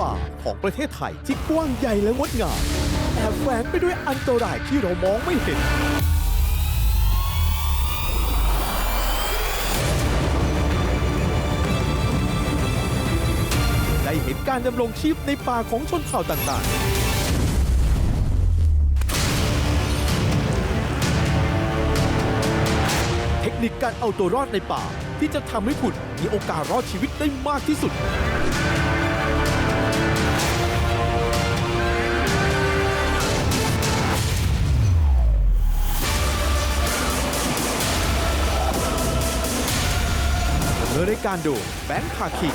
ป่าของประเทศไทยที่กว้างใหญ่และงดงามแอบแฝงไปด้วยอันตรายที่เรามองไม่เห็น ได้เห็นการดำรงชีพในป่าของชนเผ่าต่างๆเทคนิคการเอาตัวรอดในป่าที่จะทำให้คุณมีโอกาสรอดชีวิตได้มากที่สุด รายการโดยแบงค์ภาคิ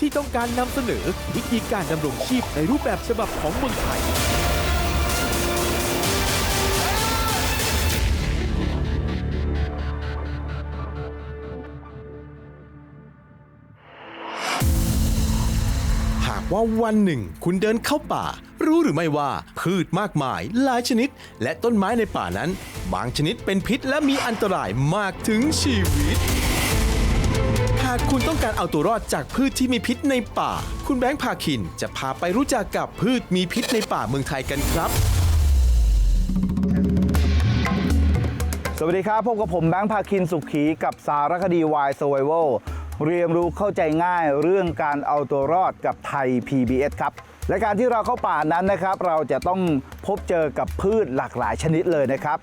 ที่ต้องการนำเสนอวิธีการดำรงชีพในรูปแบบฉบับของเมืองไทย หากว่าวันหนึ่งคุณเดินเข้าป่า รู้หรือไม่ว่าพืชมากมายหลายชนิด และต้นไม้ในป่านั้น บางชนิดเป็นพิษและมีอันตรายมากถึงชีวิตากคุณต้องการเอาตัวรอดจากพืชที่มีพิษในป่า คุณแบงค์พาคินจะพาไปรู้จักกับพืชมีพิษในป่าเมืองไทยกันครับ สวัสดีครับพบกับผมแบงค์ภาคินสุขขีกับสารคดีวาย Survival เรียนรู้เข้าใจง่ายเรื่องการเอาตัวรอดกับไทย PBS ครับและการที่เราเข้าป่านั้นนะครับ เราจะต้องพบเจอกับพืชหลากหลายชนิดเลยนะครับ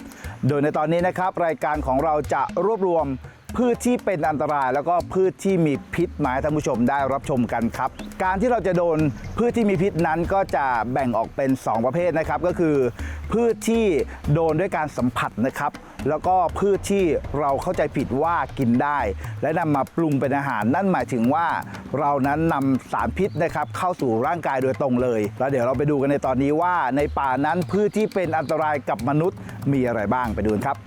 โดยในตอนนี้นะครับ รายการของเราจะรวบรวม พืชที่เป็นอันตรายแล้วก็พืชที่มีพิษมาให้ท่านผู้ชมได้รับชมกันครับ การที่เราจะโดนพืชที่มีพิษนั้นก็จะแบ่งออกเป็น 2 ประเภทนะครับ ก็คือ พืชที่โดนด้วยการสัมผัสนะครับ แล้วก็พืชที่เราเข้าใจผิดว่ากินได้ และนำมาปรุงเป็นอาหาร นั่นหมายถึงว่า เรานั้นนำสารพิษนะครับเข้าสู่ร่างกายโดยตรงเลย แล้วเดี๋ยวเราไปดูกันในตอนนี้ว่าในป่านั้นพืชที่เป็นอันตรายกับมนุษย์มีอะไรบ้างไปดูครับ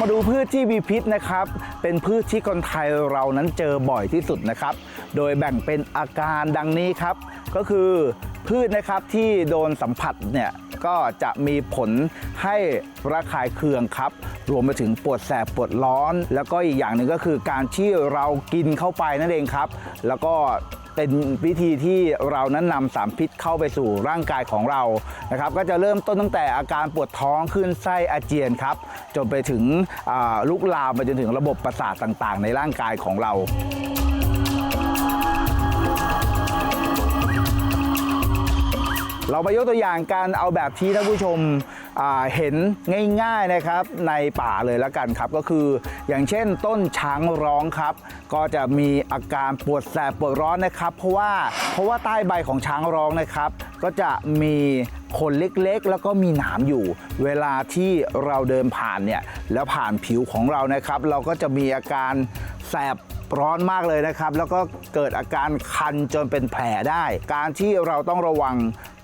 มาดูพืชที่มีพิษนะครับ เป็นพืชที่คนไทยเรานั้นเจอบ่อยที่สุดนะครับ โดยแบ่งเป็นอาการดังนี้ครับ ก็คือพืชนะครับที่โดนสัมผัสเนี่ยก็จะมีผลให้ระคายเคืองครับ รวมไปถึงปวดแสบปวดร้อน แล้วก็อีกอย่างหนึ่งก็คือการที่เรากินเข้าไปนั่นเองครับ แล้วก็ เป็นวิธีที่เรานั้นนำสารพิษเข้าไปสู่ร่างกายของเรานะครับ ก็จะเริ่มต้นตั้งแต่อาการปวดท้องขึ้นไส้อาเจียนครับ จนไปถึงลุกลามไปจนถึงระบบประสาทต่างๆ ในร่างกายของเรา เรามายกตัวอย่างการเอาแบบที่ท่านผู้ชมเห็นง่ายๆนะครับในป่าเลยแล้วกันครับก็คือ อย่างเช่นต้นช้างร้องครับ ก็จะมีอาการปวดแสบปวดร้อนนะครับ เพราะว่าเพราะว่าใต้ใบของช้างร้องนะครับ ก็จะมีขนเล็กๆ แล้วก็มีหนามอยู่ เวลาที่เราเดินผ่านเนี่ยแล้วผ่านผิวของเรานะครับ เราก็จะมีอาการแสบร้อนมากเลยนะครับ แล้วก็เกิดอาการคันจนเป็นแผลได้ การที่เราต้องระวัง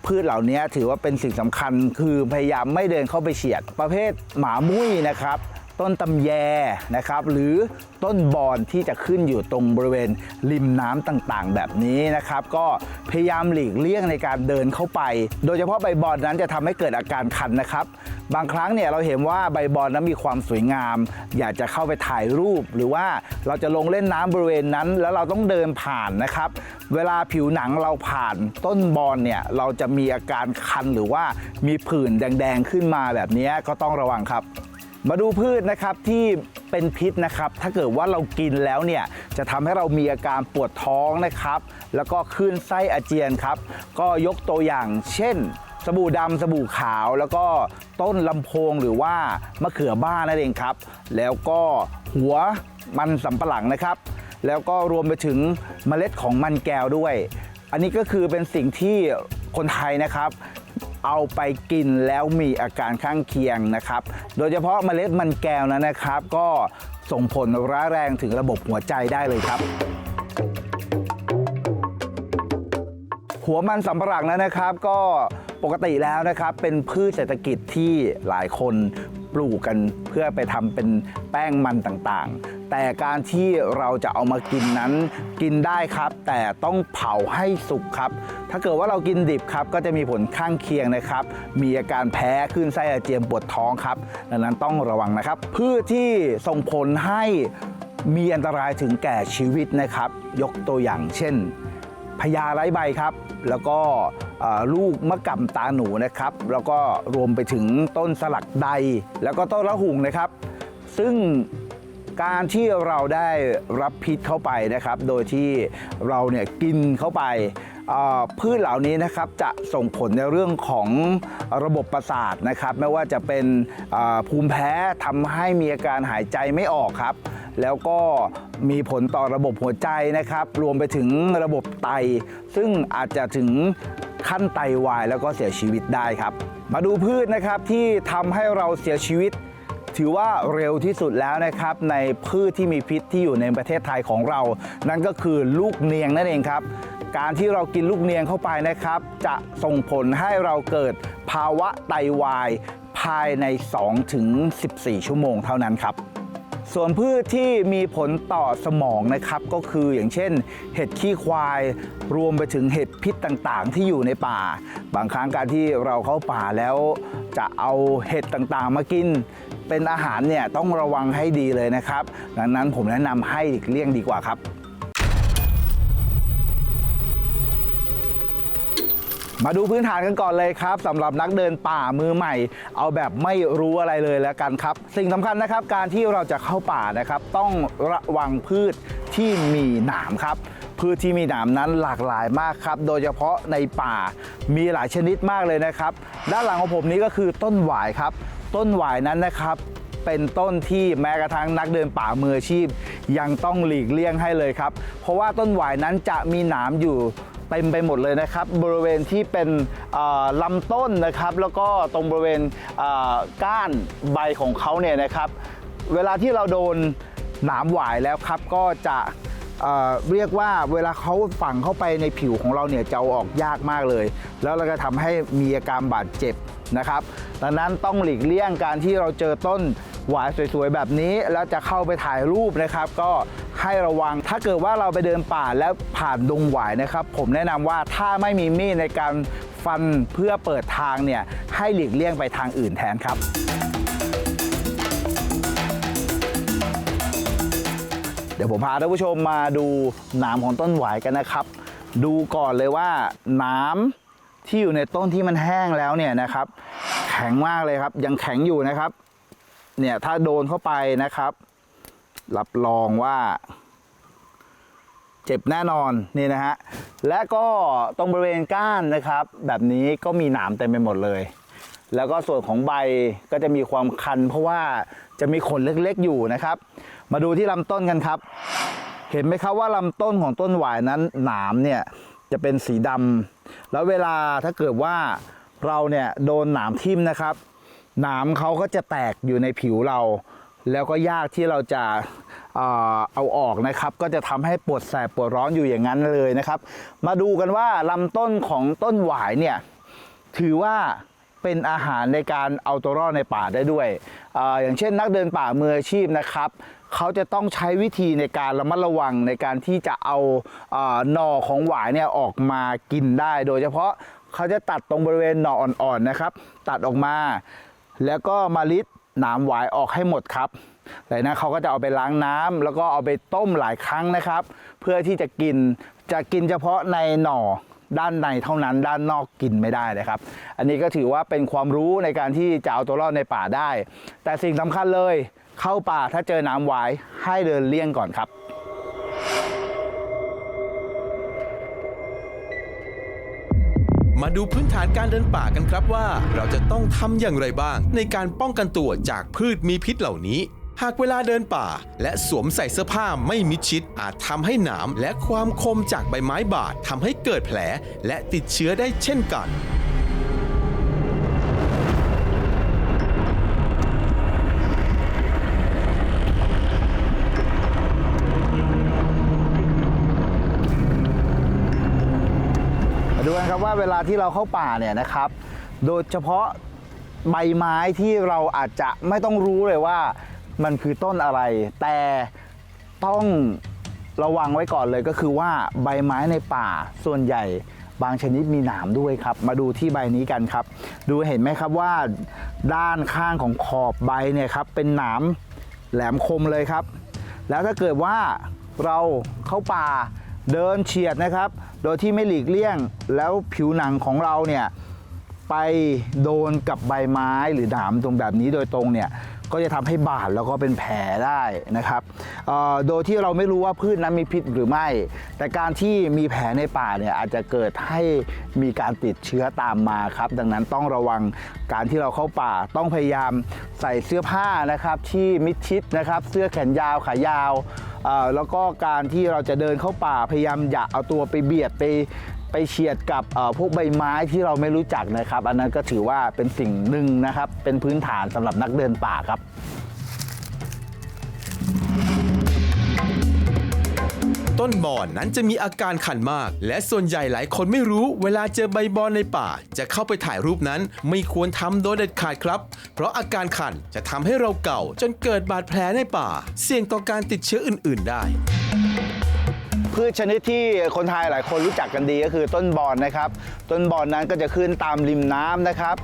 พืชเหล่านี้ถือว่าเป็นสิ่งสำคัญคือพยายามไม่เดินเข้าไปเฉียดประเภทหมามุ้ยนะครับ ต้นตำแยนะครับ หรือต้นบอนที่จะขึ้นอยู่ตรงบริเวณริมน้ำต่างๆ แบบนี้นะครับ ก็พยายามหลีกเลี่ยงในการเดินเข้าไป โดยเฉพาะใบบอนนั้นจะทำให้เกิดอาการคันนะครับ บางครั้งเนี่ยเราเห็นว่าใบบอนนั้นมีความสวยงาม อยากจะเข้าไปถ่ายรูป หรือว่าเราจะลงเล่นน้ำบริเวณนั้น แล้วเราต้องเดินผ่านนะครับ เวลาผิวหนังเราผ่านต้นบอนเนี่ยเราจะมีอาการคันหรือว่ามีผื่นแดง ๆ ขึ้นมาแบบนี้ก็ต้องระวังครับ มาดูพืชนะครับที่เป็นพิษนะครับ ถ้าเกิดว่าเรากินแล้วเนี่ยจะทำให้เรามีอาการปวดท้องนะครับ แล้วก็คลื่นไส้อาเจียนครับ ก็ยกตัวอย่างเช่น สบู่ดำสบู่ขาว แล้วก็ต้นลำโพงหรือว่ามะเขือบ้านนั่นเองครับ แล้วก็หัวมันสำปะหลังนะครับ แล้วก็รวมไปถึงเมล็ดของมันแก้วด้วย อันนี้ก็คือเป็นสิ่งที่คนไทยนะครับ เอาไปกินแล้วมีอาการข้างเคียงนะครับ โดยเฉพาะเมล็ดมันแก้วนั้นนะครับ ก็ส่งผลร้ายแรงถึงระบบหัวใจได้เลยครับหัวมันสำปะหลังนั้นนะครับก็ปกติแล้วนะครับ เป็นพืชเศรษฐกิจที่หลายคนปลูกกันเพื่อไปทำเป็นแป้งมันต่างๆ แต่การที่เราจะเอามากินนั้นกินได้ครับ แต่ต้องเผาให้สุกครับ ถ้าเกิดว่าเรากินดิบครับก็จะมีผลข้างเคียงนะครับ มีอาการแพ้ขึ้นไส้อาเจียนปวดท้องครับดังนั้นต้องระวังนะครับพืชที่ส่งผลให้มีอันตรายถึงแก่ชีวิตนะครับ ยกตัวอย่างเช่นพญาไร้ใบครับ แล้วก็ลูกมะก่ำตาหนูนะครับ แล้วก็รวมไปถึงต้นสลักใด แล้วก็ต้นละหุงนะครับ ซึ่งการที่เราได้รับพิษเข้าไปนะครับ โดยที่เราเนี่ยกินเข้าไป พืชเหล่านี้นะครับจะส่งผลในเรื่องของระบบประสาทนะครับ ไม่ว่าจะเป็นภูมิแพ้ทำให้มีอาการหายใจไม่ออกครับ แล้วก็มีผลต่อระบบหัวใจนะครับ รวมไปถึงระบบไต ซึ่งอาจจะถึงขั้นไตวายแล้วก็เสียชีวิตได้ครับ มาดูพืชนะครับที่ทำให้เราเสียชีวิตถือว่าเร็วที่สุดแล้วนะครับในพืชที่มีพิษที่อยู่ในประเทศไทยของเรา นั่นก็คือลูกเนียงนั่นเองครับ การที่เรากินลูกเนียงเข้าไปนะครับ จะส่งผลให้เราเกิดภาวะไตวาย ภายใน 2-14 ชั่วโมงเท่านั้นครับส่วนพืชที่มีผลต่อสมองนะครับ ก็คืออย่างเช่น เห็ดขี้ควาย รวมไปถึงเห็ดพิษต่างๆ ที่อยู่ในป่า บางครั้งการที่เราเข้าป่าแล้วจะเอาเห็ดต่างๆ มากิน เป็นอาหารเนี่ยต้องระวังให้ดีเลยนะครับ ดังนั้นผมแนะนำให้หลีกเลี่ยงดีกว่าครับ มาดูพื้นฐานกันก่อนเลยครับสำหรับนักเดินป่ามือใหม่ เอาแบบไม่รู้อะไรเลยแล้วกันครับ สิ่งสำคัญนะครับการที่เราจะเข้าป่านะครับ ต้องระวังพืชที่มีหนามครับพืชที่มีหนามนั้นหลากหลายมากครับ โดยเฉพาะในป่ามีหลายชนิดมากเลยนะครับ ด้านหลังของผมนี้ก็คือต้นหวายครับ ต้นหวายนั้นนะครับเป็นต้นที่แม้กระทั่งนักเดินป่ามืออาชีพ ยังต้องหลีกเลี่ยงให้เลยครับ เพราะว่าต้นหวายนั้นจะมีหนามอยู่ ต็มไปหมดเลยนะครับ บริเวณที่เป็นลำต้นนะครับ แล้วก็ตรงบริเวณก้านใบของเขาเนี่ยนะครับ เวลาที่เราโดนหนามหวายแล้วครับก็จะเรียกว่าเวลาเขาฝังเข้าไปในผิวของเราเนี่ยจะเอาออกยากมากเลย แล้วเราก็ทำให้มีอาการบาดเจ็บนะครับ ดังนั้นต้องหลีกเลี่ยงการที่เราเจอต้นหวายสวยๆแบบนี้ แล้วจะเข้าไปถ่ายรูปนะครับ ก็ ให้ระวัง ถ้าเกิดว่าเราไปเดินป่าแล้วผ่านดงหวายนะครับ ผมแนะนำว่าถ้าไม่มีมีดในการฟันเพื่อเปิดทางเนี่ยให้หลีกเลี่ยงไปทางอื่นแทนครับเดี๋ยวผมพาท่านผู้ชมมาดูหนามของต้นหวายกันนะครับ ดูก่อนเลยว่าหนามที่อยู่ในต้นที่มันแห้งแล้วเนี่ยนะครับ แข็งมากเลยครับ ยังแข็งอยู่นะครับ เนี่ยถ้าโดนเข้าไปนะครับ รับรองว่าเจ็บแน่นอนนี่นะฮะและก็ตรงบริเวณก้านนะครับ แบบนี้ก็มีหนามเต็มไปหมดเลย แล้วก็ส่วนของใบก็จะมีความคัน เพราะว่าจะมีขนเล็กๆอยู่นะครับ มาดูที่ลำต้นกันครับ เห็นไหมครับว่าลำต้นของต้นหวายนั้นหนามเนี่ยจะเป็นสีดำแล้วเวลาถ้าเกิดว่าเราเนี่ยโดนหนามทิ่มนะครับหนามเขาก็จะแตกอยู่ในผิวเรา แล้วก็ยากที่เราจะเอาออกนะครับ ก็จะทำให้ปวดแสบปวดร้อนอยู่อย่างนั้นเลยนะครับ มาดูกันว่าลำต้นของต้นหวายเนี่ยถือว่าเป็นอาหารในการเอาตัวรอดในป่าได้ด้วยออย่างเช่นนักเดินป่ามืออาชีพนะครับเขาจะต้องใช้วิธีในการระมัดระวังในการที่จะเอาหน่อของหวายเนี่ยออกมากินได้ โดยเฉพาะเขาจะตัดตรงบริเวณหน่ออ่อนๆนะครับ ตัดออกมา แล้วก็มาลิด หนามหวายออกให้หมดครับแต่นะเขาก็จะเอาไปล้างน้ำแล้วก็เอาไปต้มหลายครั้งนะครับ เพื่อที่จะกินจะกินเฉพาะในหน่อด้านในเท่านั้นด้านนอกกินไม่ได้นะครับ อันนี้ก็ถือว่าเป็นความรู้ในการที่จะเอาตัวรอดในป่าได้ แต่สิ่งสำคัญเลยเข้าป่าถ้าเจอน้ำหวายให้เดินเลี่ยงก่อนครับ มาดูพื้นฐานการเดินป่ากันครับว่า เราจะต้องทำอย่างไรบ้าง ในการป้องกันตัวจากพืชมีพิษเหล่านี้ หากเวลาเดินป่า และสวมใส่เสื้อผ้าไม่มิดชิด อาจทำให้หนามและความคมจากใบไม้บาดทำให้เกิดแผล และติดเชื้อได้เช่นกัน มาดูกันครับว่าเวลาที่เราเข้าป่าเนี่ยนะครับ โดยเฉพาะใบไม้ที่เราอาจจะไม่ต้องรู้เลยว่ามันคือต้นอะไร แต่ต้องระวังไว้ก่อนเลยก็คือว่าใบไม้ในป่าส่วนใหญ่บางชนิดมีหนามด้วยครับ มาดูที่ใบนี้กันครับ ดูเห็นไหมครับว่าด้านข้างของขอบใบเนี่ยครับเป็นหนามแหลมคมเลยครับ แล้วถ้าเกิดว่าเราเข้าป่า เดินเฉียดนะครับ โดยที่ไม่หลีกเลี่ยงแล้วผิวหนังของเราเนี่ยไปโดนกับใบไม้หรือหนามตรงแบบนี้โดยตรงเนี่ยก็จะทำให้บาดแล้วก็เป็นแผลได้นะครับ โดยที่เราไม่รู้ว่าพืชนั้นมีพิษหรือไม่ แต่การที่มีแผลในป่าเนี่ยอาจจะเกิดให้มีการติดเชื้อตามมาครับ ดังนั้นต้องระวังการที่เราเข้าป่าต้องพยายามใส่เสื้อผ้านะครับที่มิดชิดนะครับ เสื้อแขนยาวขายาว แล้วก็การที่เราจะเดินเข้าป่าพยายามอย่าเอาตัวไปเบียดไปไปเฉียดกับพวกใบไม้ที่เราไม่รู้จักนะครับ อันนั้นก็ถือว่าเป็นสิ่งหนึ่งนะครับ เป็นพื้นฐานสำหรับนักเดินป่าครับ ต้นบอนนั้นจะมีอาการขันมาก และส่วนใหญ่หลายคนไม่รู้เวลาเจอใบบอนในป่า จะเข้าไปถ่ายรูปนั้น ไม่ควรทำโดยเด็ดขาดครับ เพราะอาการขันจะทำให้เราเก่า จนเกิดบาดแผลในป่า เสี่ยงต่อการติดเชื้ออื่น ๆ ได้ พืชชนิดที่คนไทยหลายคนรู้จักกันดีก็คือต้นบอนนะครับ ต้นบอนนั้นก็จะขึ้นตามริมน้ำนะครับ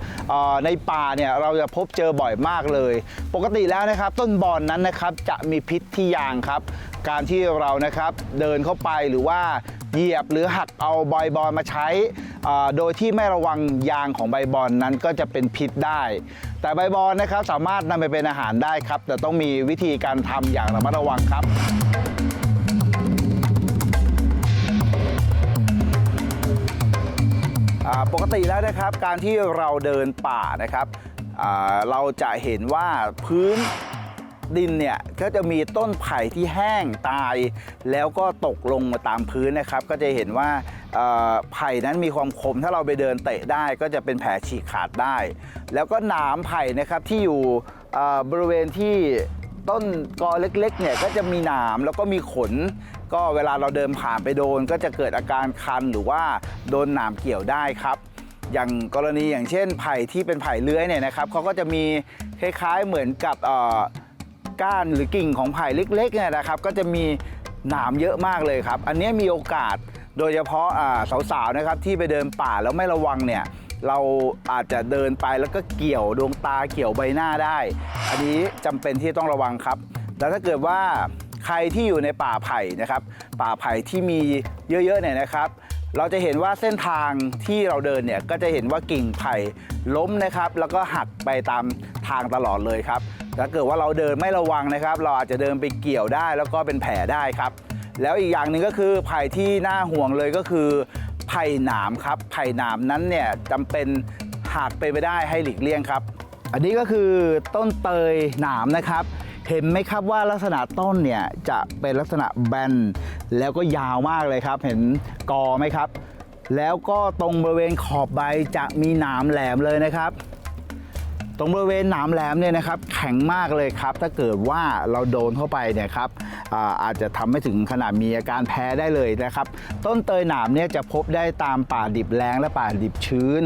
ในป่าเนี่ยเราจะพบเจอบ่อยมากเลย ปกติแล้วนะครับ ต้นบอนนั้นนะครับจะมีพิษที่ยางครับ การที่เรานะครับเดินเข้าไปหรือว่าเหยียบหรือหักเอาใบบอนมาใช้ โดยที่ไม่ระวังยางของใบบอนนั้นก็จะเป็นพิษได้ แต่ใบบอนนะครับสามารถนำไปเป็นอาหารได้ครับ แต่ต้องมีวิธีการทำอย่างระมัดระวังครับ ปกติแล้วนะครับการที่เราเดินป่านะครับเราจะเห็นว่าพื้นดินเนี่ยก็จะมีต้นไผ่ที่แห้งตาย แล้วก็ตกลงมาตามพื้นนะครับ ก็จะเห็นว่าไผ่นั้นมีความคม ถ้าเราไปเดินเตะได้ก็จะเป็นแผลฉีกขาดได้ แล้วก็หนามไผ่นะครับที่อยู่บริเวณที่ต้นกอเล็กๆเนี่ยก็จะมีหนามแล้วก็มีขน ก็เวลาเราเดินผ่านไปโดนก็จะเกิดอาการคันหรือว่าโดนหนามเกี่ยวได้ครับ อย่างกรณีอย่างเช่นไผ่ที่เป็นไผ่เลื้อยเนี่ยนะครับเขาก็จะมีคล้ายๆเหมือนกับก้านหรือกิ่งของไผ่เล็กๆเนี่ยนะครับ ก็จะมีหนามเยอะมากเลยครับ อันนี้มีโอกาสโดยเฉพาะสาวๆนะครับที่ไปเดินป่าแล้วไม่ระวังเนี่ยเราอาจจะเดินไปแล้วก็เกี่ยวดวงตาเกี่ยวใบหน้าได้ อันนี้จำเป็นที่ต้องระวังครับ แล้วถ้าเกิดว่า ใครที่อยู่ในป่าไผ่นะครับ ป่าไผ่ที่มีเยอะๆเนี่ยนะครับ เราจะเห็นว่าเส้นทางที่เราเดินเนี่ยก็จะเห็นว่ากิ่งไผ่ล้มนะครับ แล้วก็หักไปตามทางตลอดเลยครับถ้าเกิดว่าเราเดินไม่ระวังนะครับ เราอาจจะเดินไปเกี่ยวได้ แล้วก็เป็นแผลได้ครับ แล้วอีกอย่างหนึ่งก็คือไผ่ที่น่าห่วงเลยก็คือไผ่หนามครับไผ่หนามนั้นเนี่ยจำเป็นหากไปนไปได้ให้หลีกเลี่ยงครับ อันนี้ก็คือต้นเตยหนามนะครับ เห็นไหมครับว่าลักษณะต้นเนี่ยจะเป็นลักษณะแบนแล้วก็ยาวมากเลยครับ เห็นกอไหมครับ แล้วก็ตรงบริเวณขอบใบจะมีหนามแหลมเลยนะครับ ตรงบริเวณหนามแหลมเนี่ยนะครับแข็งมากเลยครับ ถ้าเกิดว่าเราโดนเข้าไปเนี่ยครับอาอาจจะทำให้ถึงขนาดมีอาการแพ้ได้เลยนะครับ ต้นเตยหนามเนี่ยจะพบได้ตามป่าดิบแล้งและป่าดิบชื้น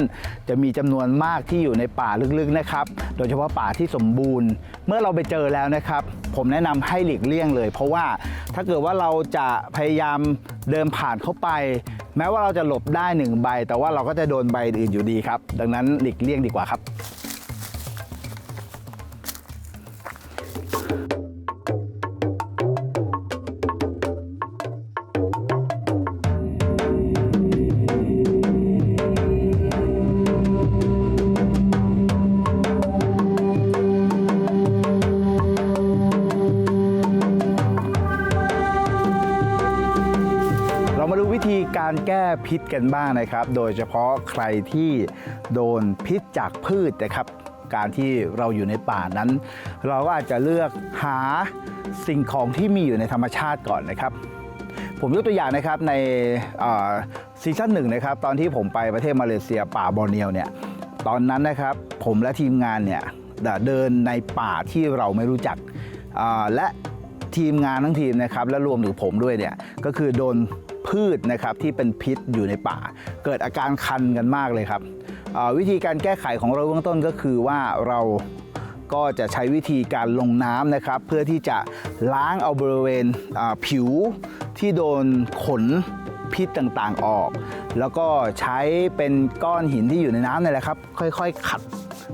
จะมีจำนวนมากที่อยู่ในป่าลึกๆนะครับ โดยเฉพาะป่าที่สมบูรณ์ เมื่อเราไปเจอแล้วนะครับ ผมแนะนำให้หลีกเลี่ยงเลย เพราะว่าถ้าเกิดว่าเราจะพยายามเดินผ่านเข้าไป แม้ว่าเราจะหลบได้หนึ่งใบ แต่ว่าเราก็จะโดนใบอื่นอยู่ดีครับ ดังนั้นหลีกเลี่ยงดีกว่าครับ พิษกันบ้างนะครับ โดยเฉพาะใครที่โดนพิษจากพืชนะครับ การที่เราอยู่ในป่านั้น เราก็อาจจะเลือกหาสิ่งของที่มีอยู่ในธรรมชาติก่อนนะครับ ผมยกตัวอย่างนะครับในซีซั่นหนึ่งนะครับ ตอนที่ผมไปประเทศมาเลเซียป่าบอร์เนียวเนี่ยตอนนั้นนะครับผมและทีมงานเนี่ยเดินในป่าที่เราไม่รู้จักและทีมงานทั้งทีมนะครับและรวมถึงผมด้วยเนี่ยก็คือโดน พืชนะครับที่เป็นพิษอยู่ในป่า เกิดอาการคันกันมากเลยครับวิธีการแก้ไขของเราเบื้องต้นก็คือว่าเราก็จะใช้วิธีการลงน้ำนะครับ เพื่อที่จะล้างเอาบริเวณผิวที่โดนขนพิษต่างๆออก แล้วก็ใช้เป็นก้อนหินที่อยู่ในน้ำนี่แหละครับ ค่อยๆ ขัด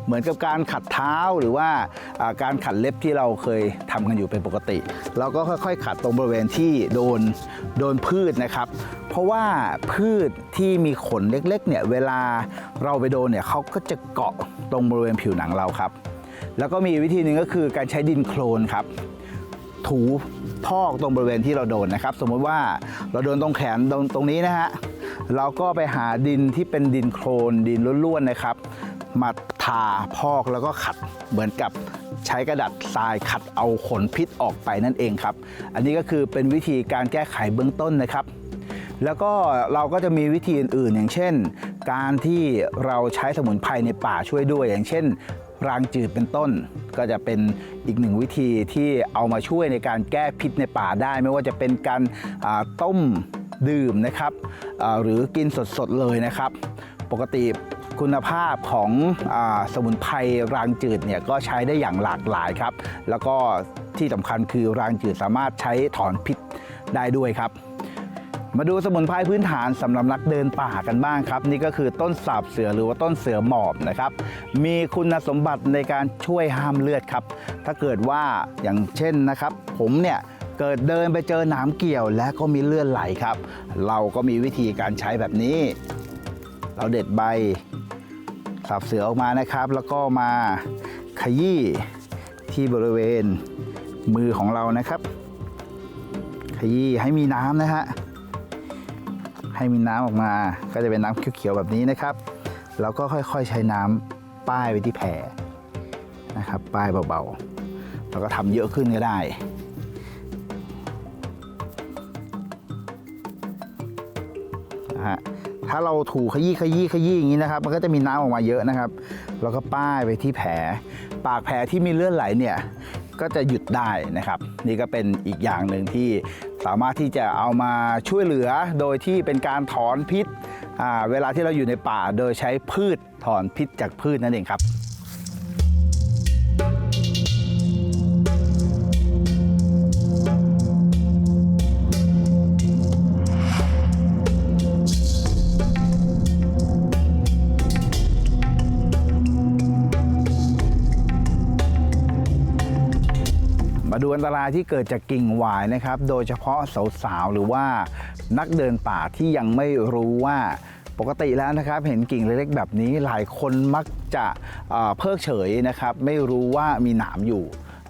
เหมือนกับการขัดเท้าหรือว่าการขัดเล็บที่เราเคยทำกันอยู่เป็นปกติ เราก็ค่อยๆ ขัดตรงบริเวณที่โดนโดนพืชนะครับ เพราะว่าพืชที่มีขนเล็กๆเนี่ยเวลาเราไปโดนเนี่ยเขาก็จะเกาะตรงบริเวณผิวหนังเราครับ แล้วก็มีวิธีหนึ่งก็คือการใช้ดินโคลนครับถูพอกตรงบริเวณที่เราโดนนะครับ สมมติว่าเราโดนตรงแขนตรงตรงนี้นะฮะเราก็ไปหาดินที่เป็นดินโคลนดินล้วนๆนะครับ มา ทาพอกแล้วก็ขัดเหมือนกับใช้กระดาษทรายขัดเอาขนพิษออกไปนั่นเองครับ อันนี้ก็คือเป็นวิธีการแก้ไขเบื้องต้นนะครับ แล้วก็เราก็จะมีวิธีอื่นๆ อย่างเช่น การที่เราใช้สมุนไพรในป่าช่วยด้วย อย่างเช่นรางจืดเป็นต้นก็จะเป็นอีกหนึ่งวิธีที่เอามาช่วยในการแก้พิษในป่าได้ ไม่ว่าจะเป็นการต้มดื่มนะครับหรือกินสดๆเลยนะครับ ปกติ คุณภาพของอสมุนไพรรางจืดเนี่ยก็ใช้ได้อย่างหลากหลายครับ แล้วก็ที่สำคัญคือรางจืดสามารถใช้ถอนพิษได้ด้วยครับมาดูสมุนไพรพื้นฐานสำหรับนักเดินป่ากันบ้างครับ นี่ก็คือต้นสาบเสือหรือว่าต้นเสือหมอบนะครับ มีคุณสมบัติในการช่วยห้ามเลือดครับ ถ้าเกิดว่าอย่างเช่นนะครับ ผมเนี่ยเกิดเดินไปเจอหนามเกี่ยวและก็มีเลือดไหลครับ เราก็มีวิธีการใช้แบบนี้ เราเด็ดใบ สาบเสือออกมานะครับ แล้วก็มาขยี้ที่บริเวณมือของเรานะครับ ขยี้ให้มีน้ำนะฮะให้มีน้ำออกมา ก็จะเป็นน้ำเขียวๆแบบนี้นะครับ แล้วก็ค่อยๆใช้น้ำป้ายไปที่แผลนะครับ ป้ายเบาๆ แล้วก็ทำเยอะขึ้นก็ได้ฮะ ถ้าเราถูขยี้ขยี้ขยี้อย่างนี้นะครับ มันก็จะมีน้ำออกมาเยอะนะครับ แล้วก็ป้ายไปที่แผล ปากแผลที่มีเลือดไหลเนี่ยก็จะหยุดได้นะครับ นี่ก็เป็นอีกอย่างหนึ่งที่สามารถที่จะเอามาช่วยเหลือโดยที่เป็นการถอนพิษเวลาที่เราอยู่ในป่าโดยใช้พืชถอนพิษจากพืชนั่นเองครับ นตรายที่เกิดจากกิ่งหวายนะครับ โดยเฉพาะสาวๆหรือว่านักเดินป่าที่ยังไม่รู้ว่าปกติแล้วนะครับเห็นกิ่งเล็กๆแบบนี้หลายคนมักจะเเพิกเฉยนะครับ ไม่รู้ว่ามีหนามอยู่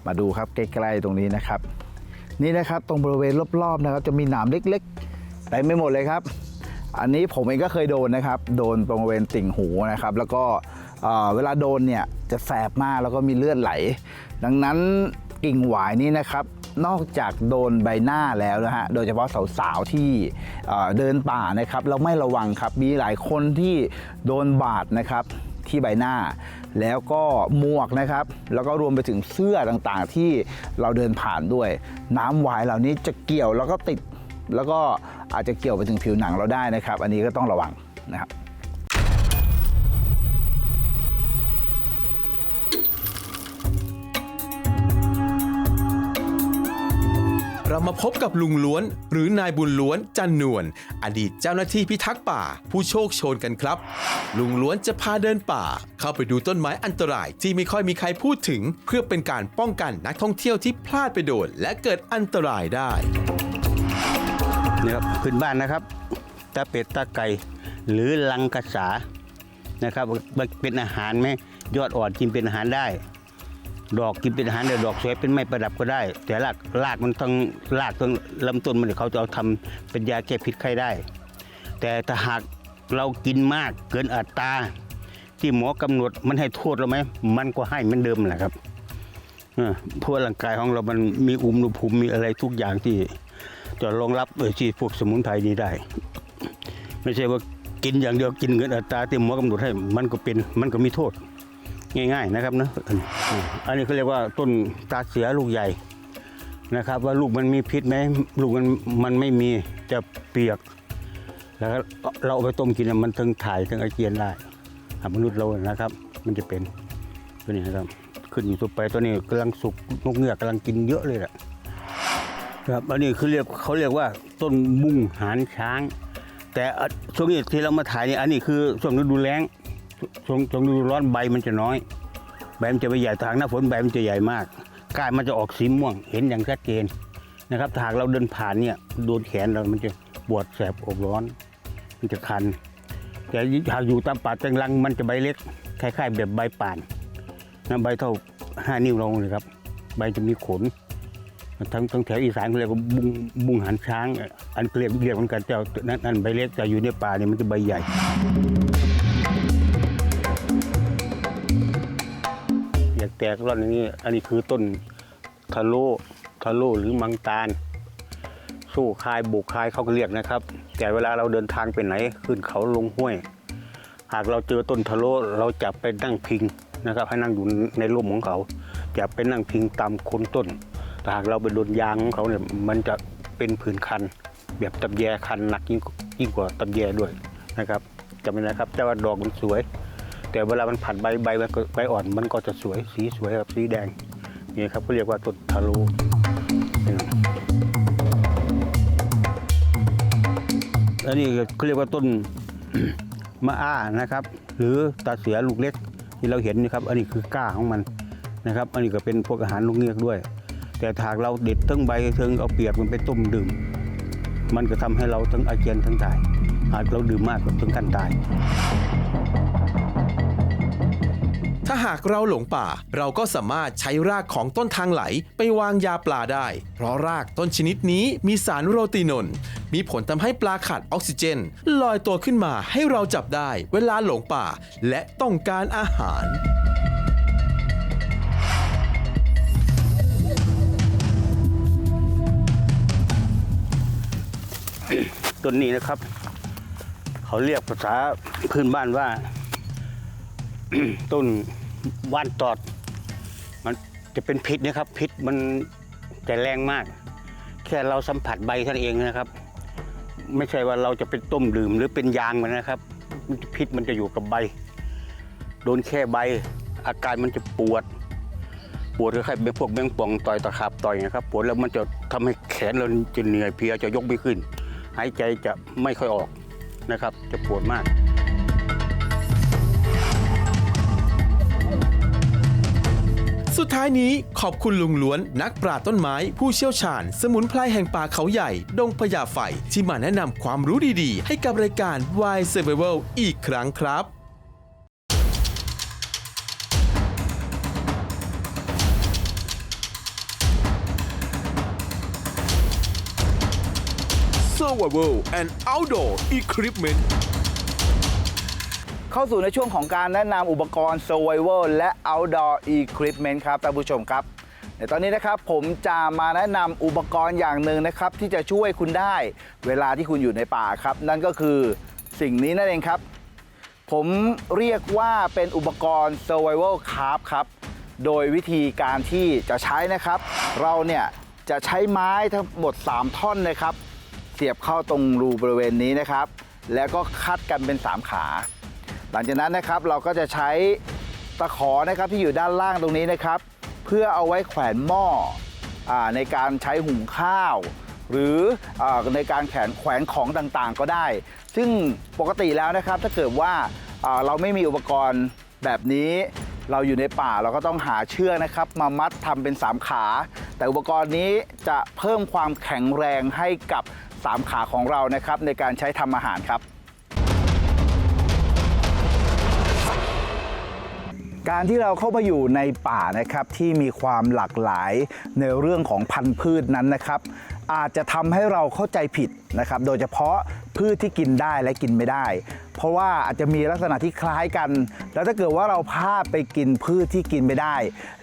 มาดูครับใกล้ๆตรงนี้นะครับ นี่นะครับตรงบริเวณรอบๆนะครับ จะมีหนามเล็กๆเต็มไปหมดเลยครับ อันนี้ผมเองก็เคยโดนนะครับ โดนตรงบริเวณติ่งหูนะครับ แล้วก็เวลาโดนเนี่ยจะแสบมากแล้วก็มีเลือดไหล ดังนั้น กิ่งหวายนี่นะครับนอกจากโดนใบหน้าแล้วนะฮะ โดยเฉพาะสาวๆที่เดินป่านะครับแล้วไม่ระวังครับ มีหลายคนที่โดนบาดนะครับที่ใบหน้า แล้วก็หมวกนะครับ แล้วก็รวมไปถึงเสื้อต่างๆที่เราเดินผ่านด้วย น้ำหวายเหล่านี้จะเกี่ยวแล้วก็ติด แล้วก็อาจจะเกี่ยวไปถึงผิวหนังเราได้นะครับ อันนี้ก็ต้องระวังนะครับ มาพบกับลุงล้วน หรือนายบุญล้วนจันนวลอดีตเจ้าหน้าที่พิทักษ์ป่า ผู้โชคโชนกันครับ ลุงล้วนจะพาเดินป่า เข้าไปดูต้นไม้อันตรายที่ไม่ค่อยมีใครพูดถึง เพื่อเป็นการป้องกันนักท่องเที่ยวที่พลาดไปโดนและเกิดอันตรายได้นี่ครับพื้นบ้านนะครับตาเป็ดตาไก่หรือลังกระสานะครับเป็นอาหารไหมยอดอ่อนกินเป็นอาหารได้ ดอกกินเป็นอาหารได้ดอกสวยเป็นไม้ประดับก็ได้ แต่รากรากมันต้องรากต้องลำต้นมันเขาจะเอาทำเป็นยาแก้พิษไข้ได้ แต่ถ้าหากเรากินมากเกินอัตราที่หมอกำหนดมันให้โทษเราไหมมันก็ให้เหมือนเดิมแหละครับเพราะร่างกายของเรามันมีอุณหภูมิมีอะไรทุกอย่างที่จะรองรับเออที่พวกสมุนไพรนี้ได้ ไม่ใช่ว่ากินอย่างเดียวกินเงินอัตราที่หมอกำหนดให้มันก็เป็นมันก็มีโทษ ง่าย ๆนะครับนะอันนี้อ่าอันนี้เขาเรียกว่าต้นตาเสือลูกใหญ่นะครับ ว่าลูกมันมีพิษไหมลูกมันมันไม่มีจะเปียกแล้วเราเอาไปต้มกินมันทั้งถ่ายทั้งอาเจียนได้หามนุษย์เรานะครับ มันจะเป็นตัวนี้นะครับ ขึ้นอยู่ตัวไปตัวนี้กำลังสุกนกเงือกกำลังกินเยอะเลยแหละครับอันนี้คือเรียกเขาเรียกว่าต้นมุงหานช้าง แต่ช่วงนี้ที่เรามาถ่ายนี่อันนี้คือช่วงฤดูแล้ง ช่วงช่วงฤดูร้อนใบมันจะน้อย ใบมันจะไม่ใหญ่ทางหน้าฝนใบมันจะใหญ่มากก้านมันจะออกสีม่วง เห็นอย่างชัดเจนนะครับถ้าหากเราเดินผ่านเนี่ยโดนแขนเรา มันจะปวดแสบอกร้อน มันจะคัน แต่หากอยู่ตามป่าแตงรังมันจะใบเล็กคล้ายๆแบบใบป่านนะใบเท่าห้านิ้วเราเลยครับ ใบจะมีขนทั้งทั้งแถวอีสานเขาเรียกว่าบุงบุงหันช้าง อันเรียกเรียกเหมือนกันแต่นั่นนั่นใบเล็กแต่อยู่ในป่าเนี่ยมันจะใบใหญ่ แตกร่อนอย่างนี้ อันนี้คือต้นทะโลทะโลหรือมังตาล สู้คายบุกคายเขาก็เรียกนะครับ แต่เวลาเราเดินทางไปไหนขึ้นเขาลงห้วย หากเราเจอต้นทะโลเราจะไปนั่งพิงนะครับ ให้นั่งอยู่ในร่มของเขาจะไปนั่งพิงตามโคนต้นแต่หากเราไปโดนยางของเขาเนี่ยมันจะเป็นผื่นคัน แบบตำแยคันหนักยิ่งยิ่งกว่าตำแยด้วยนะครับจำไว้นะครับ แต่ว่าดอกมันสวย แต่เวลามันผัดใบใบมันใบอ่อนมันก็จะสวยสีสวยครับสีแดงนี่ครับเขาเรียกว่าต้นทะโลอันนี้เขาเรียกว่าต้นมะอ้านะครับ หรือตาเสือลูกเล็กที่เราเห็นนี่ครับ อันนี้คือก้าของมันนะครับ อันนี้ก็เป็นพวกอาหารลูกเงือกด้วย แต่ถ้ากเราเด็ดทั้งใบทั้งเอาเปียกมันไปต้มดื่ม มันก็ทำให้เราทั้งอาเจียนทั้งตายหากเราดื่มมากก็ถึงขั้นตาย ถ้าหากเราหลงป่า เราก็สามารถใช้รากของต้นทางไหล ไปวางยาปลาได้ เพราะรากต้นชนิดนี้มีสารโรตินน มีผลทำให้ปลาขาดออกซิเจน ลอยตัวขึ้นมาให้เราจับได้เวลาหลงป่า และต้องการอาหารต้นนี้นะครับ เขาเรียกภาษาพื้นบ้านว่า ต้น ว่านตอด มันจะเป็นพิษนะครับ พิษมันจะแรงมาก แค่เราสัมผัสใบท่านเองนะครับ ไม่ใช่ว่าเราจะเป็นต้มดื่มหรือเป็นยางมันนะครับ พิษมันจะอยู่กับใบ โดนแค่ใบ อาการมันจะปวด ปวดคล้ายๆเป็นพวกแมงป่องต่อยตะขาบต่อยนะครับ ปวดแล้วมันจะทำให้แขนเราจะเหนื่อยเพลียจะยกไม่ขึ้น หายใจจะไม่ค่อยออกนะครับ จะปวดมาก สุดท้ายนี้ขอบคุณลุงล้วนนักปราต้นไม้ ผู้เชี่ยวชาญ สมุนไพรแห่งป่าเขาใหญ่ ดงพญาไฟที่มาแนะนำความรู้ดีๆ ให้กับรายการ Why Survival อีกครั้งครับ Survival and Outdoor Equipment เข้าสู่ในช่วงของการแนะนำอุปกรณ์ Survival และ Outdoor Equipment ครับท่านผู้ชมครับในตอนนี้นะครับผมจะมาแนะนำอุปกรณ์อย่างหนึ่งนะครับ ที่จะช่วยคุณได้เวลาที่คุณอยู่ในป่าครับ นั่นก็คือสิ่งนี้นั่นเองครับ ผมเรียกว่าเป็นอุปกรณ์ Survival Craft ครับ โดยวิธีการที่จะใช้นะครับ เราเนี่ยจะใช้ไม้ทั้งหมด 3 ท่อนนะครับ เสียบเข้าตรงรูบริเวณนี้นะครับ แล้วก็คัดกันเป็น 3 ขา หลังจากนั้นนะครับเราก็จะใช้ตะขอนะครับที่อยู่ด้านล่างตรงนี้นะครับ เพื่อเอาไว้แขวนหม้ออในการใช้หุงข้าว หรืออในการแขวนแขวนของต่างๆ ก็ได้ ซึ่งปกติแล้วนะครับถ้าเกิดว่าเราไม่มีอุปกรณ์แบบนี้เราอยู่ในป่าเราก็ต้องหาเชือกนะครับ มามัดทำเป็น 3 ขา แต่อุปกรณ์นี้จะเพิ่มความแข็งแรงให้กับ 3 ขาของเรานะครับ ในการใช้ทำอาหารครับ การที่เราเข้ามาอยู่ในป่านะครับที่มีความหลากหลายในเรื่องของพันธุ์พืชนั้นนะครับ อาจจะทำให้เราเข้าใจผิดนะครับ โดยเฉพาะพืชที่กินได้และกินไม่ได้ เพราะว่าอาจจะมีลักษณะที่คล้ายกัน แล้วถ้าเกิดว่าเราพลาดไปกินพืชที่กินไม่ได้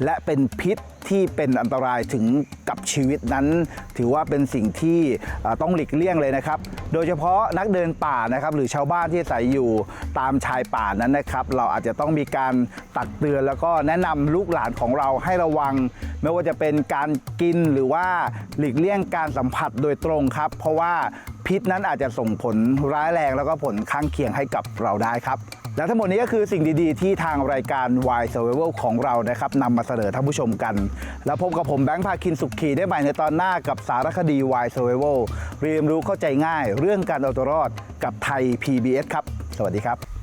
และเป็นพิษ ที่เป็นอันตรายถึงกับชีวิตนั้น ถือว่าเป็นสิ่งที่ต้องหลีกเลี่ยงเลยนะครับ โดยเฉพาะนักเดินป่านะครับหรือชาวบ้านที่อาศัยอยู่ตามชายป่านั้นนะครับ เราอาจจะต้องมีการตักเตือนแล้วก็แนะนำลูกหลานของเราให้ระวัง ไม่ว่าจะเป็นการกินหรือว่าหลีกเลี่ยงการสัมผัสโดยตรงครับ เพราะว่าพิษนั้นอาจจะส่งผลร้ายแรงแล้วก็ผลข้างเคียงให้กับเราได้ครับ และทั้งหมดนี้ก็คือสิ่งดีๆ ที่ทางรายการ Y Survival ของเรานะครับนำมาเสนอท่านผู้ชมกัน แล้วพบกับผมแบงค์ภาคินสุขขีได้ใหม่ในตอนหน้ากับสารคดี Y Survival เรียนรู้เข้าใจง่าย เรื่องการเอาตัวรอดกับไทย PBS ครับ สวัสดีครับ